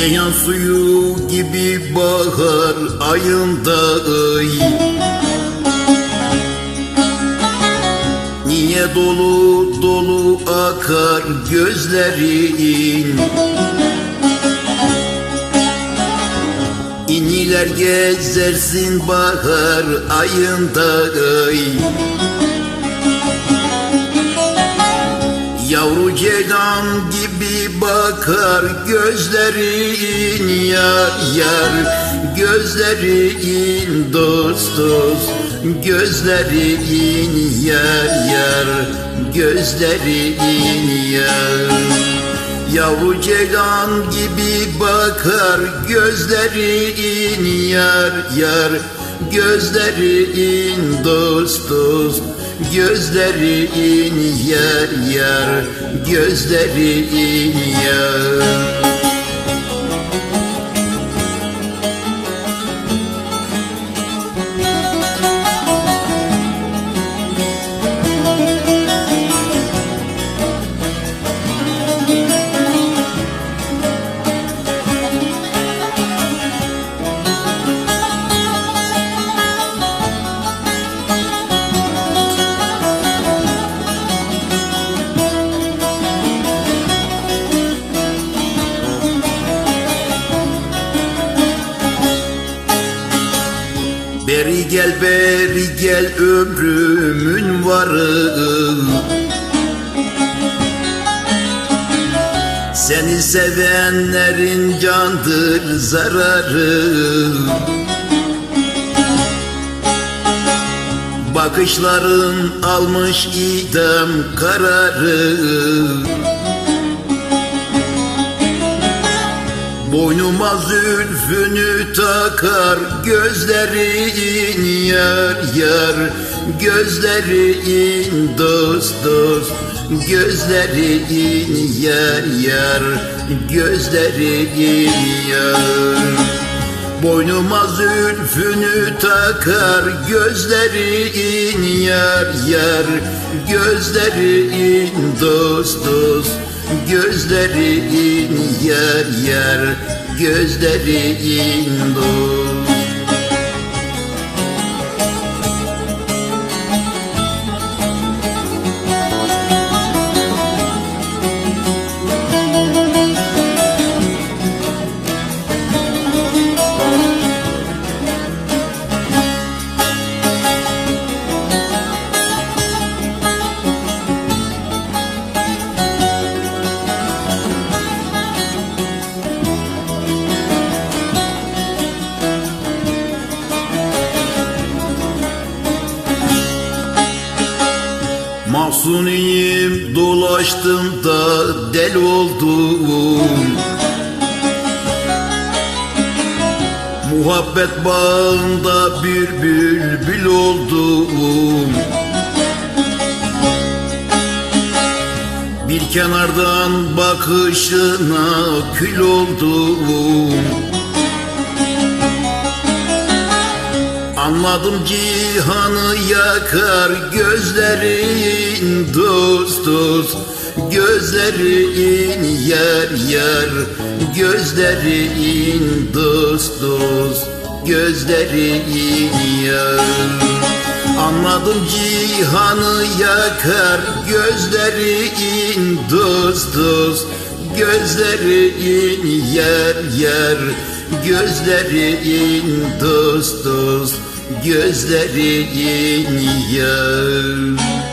Ceyhan suyu gibi bahar ayında ay. Niye dolu dolu akar gözlerin? İniler gezersin bahar ayında ay Yavru ceylan gibi bakar gözlerin yar yar. Gözlerin dost dost Gözlerin yar yar. Gözlerin yar. Yavru ceylan gibi bakar gözlerin yar yar. Gözlerin dost dost Gözlerin yar yar Gözlerin yar Beri gel beri gel ömrümün varı. Seni sevenlerin candır zararı. Bakışların almış idam kararı Boynuma zülfünü takar gözlerin yar yar. Gözlerin dost dost Gözlerin yar yar. Gözlerin yar. Boynuma zülfünü takar gözlerin yar yar. Gözlerin dost dost Gözlerin yar yar Gözlerin dost Mahzuniyim dolaştım da del oldum. Muhabbet bağında bir bülbül oldum. Bir kenardan bakışına kül oldum. Anladım cihanı yakar gözlerin dost dost. Gözlerin yar yar. Gözlerin dost dost. Gözlerin yar. Anladım cihanı yakar. Gözlerin dost dost. Gözlerin yar yar. Gözlerin dost dost. Gözlerin yar